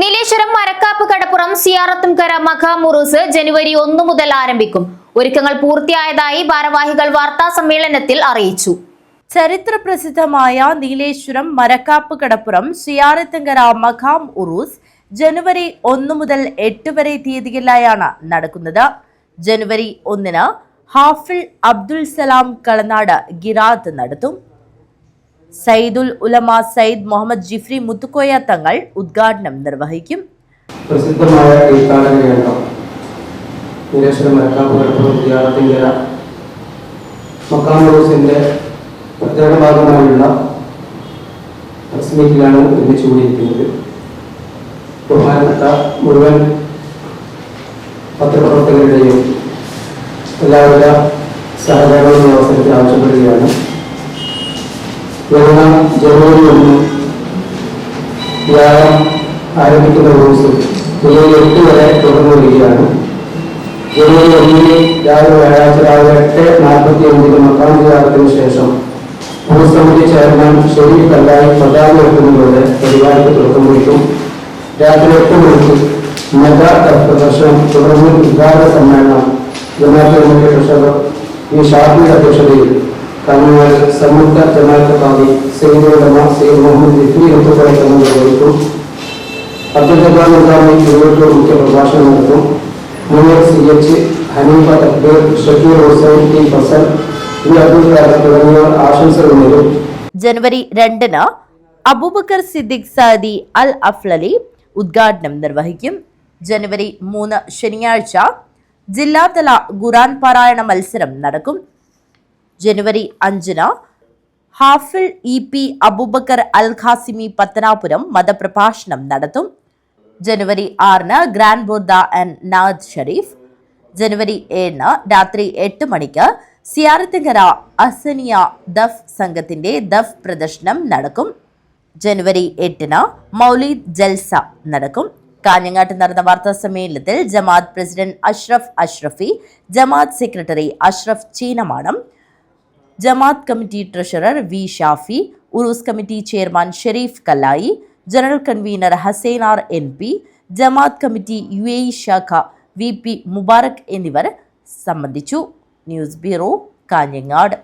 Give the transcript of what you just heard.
നീലേശ്വരം മരക്കാപ്പ് കടപ്പുറം സിയാറത്തുംകര മഖാമുറൂസ് ജനുവരി ഒന്നു മുതൽ ആരംഭിക്കും. ഒരുക്കങ്ങൾ പൂർത്തിയായതായി ഭാരവാഹികൾ വാർത്താ സമ്മേളനത്തിൽ അറിയിച്ചു. ചരിത്ര പ്രസിദ്ധമായ നീലേശ്വരം മരക്കാപ്പ് കടപ്പുറം സിയാറത്തങ്കര മഖാം ഉറൂസ് ജനുവരി ഒന്ന് മുതൽ എട്ട് വരെ തീയതികളിലായാണ് നടക്കുന്നത്. ജനുവരി ഒന്നിന് ഹാഫിൾ അബ്ദുൽ സലാം കളനാട് ഗിറാത്ത് നടത്തും. സയ്യിദുൽ ഉലമ സയ്യിദ് മുഹമ്മദ് ജിഫ്രി മുത്തുക്കോയ തങ്ങൾ ഉദ്ഘാടനം നിർവഹിക്കും. പ്രസിദ്ധമായ ഭാഗമായുള്ള മുഴുവൻ പത്രപ്രവർത്തകരുടെയും എല്ലാവരുടെ സഹകരണവും അവസരത്തിൽ ആവശ്യപ്പെടുകയാണ്. വരുന്ന ജനുവരി ഒന്ന്. വ്യാഴം ആരംഭിക്കുന്ന കോഴ്സ് ജനുവരി എട്ട് വരെ തുടർന്നു വരികയാണ് ജനുവരി ഒന്നിന് രാവിലെ വ്യാഴാഴ്ച രാവിലെ എട്ട് നാൽപ്പത്തി അഞ്ചിന് മക്കാം വിവാഹത്തിന് ശേഷം കോഴ്സ് കമ്മിറ്റി ചെയർമാൻ ഷെരീഫ് കല്ലായി പ്രധാന വെക്കുന്നതോടെ പരിപാടിക്ക് തുടക്കം കുറിക്കും. രാത്രി എട്ട് മണിക്ക് മെഗാ കപ്പ് പ്രദർശനം തുടർന്ന് ഉദ്ഘാടന സമ്മേളനം ജമാഅത്ത് കമ്മിറ്റി ട്രഷറർ വി ഷാഫിയുടെ അധ്യക്ഷതയിൽ കണ്ണൂർ സമുദ്ര ജമാഅത്ത് പാതി സെയ്ദ് മുഹമ്മദ് ജിഫ്രി എന്നിവരെ കണ്ണൂർ നിർവഹിക്കും അബ്ദുൽ ജബ്ബാർ നിസാമി തിരുവള്ളൂർ മുഖ്യ പ്രഭാഷണം നടത്തും. Muneer C H Akbar Shakeer Hussain T Fazal തുടങ്ങിയവർ ആശംസകൾ ജനുവരി രണ്ടിന് അബൂബക്കർ സിദ്ദിഖ് സാദി അൽ അഫ്ലലി ഉദ്ഘാടനം നിർവഹിക്കും. ജനുവരി മൂന്ന് ശനിയാഴ്ച ജില്ലാതല ഖുറാൻ പാരായണ മത്സരം നടക്കും. ജനുവരി അഞ്ചിന് ഹാഫിൾ ഇ പി അബൂബക്കർ അൽ ഖാസിമി പത്തനാപുരം മതപ്രഭാഷണം നടത്തും. ജനുവരി ആറിന് ഗ്രാൻഡ് ബുർദ ആൻഡ് നാദ് ഷരീഫ്. ജനുവരി ഏഴിന് രാത്രി എട്ട് മണിക്ക് സിയാറത്തിങ്കര അസനിയ ദഫ് സംഘത്തിന്റെ ദഫ് പ്രദർശനം നടക്കും. ജനുവരി എട്ടിന് മൗലീദ് ജൽസ നടക്കും. കാഞ്ഞങ്ങാട്ട് നടന്ന വാർത്താ സമ്മേളനത്തിൽ Jamaat president Ashraf Ashrafi Jamaat secretary Ashraf Cheenamanam. Jamaat committee treasurer V Shafi Urus committee chairman Sharif Kallai general convener Hussain R N P Jamaat committee U A ശാഖ വി പി മുബാറക് എന്നിവർ സംബന്ധിച്ചു. News bureau Kanhangad.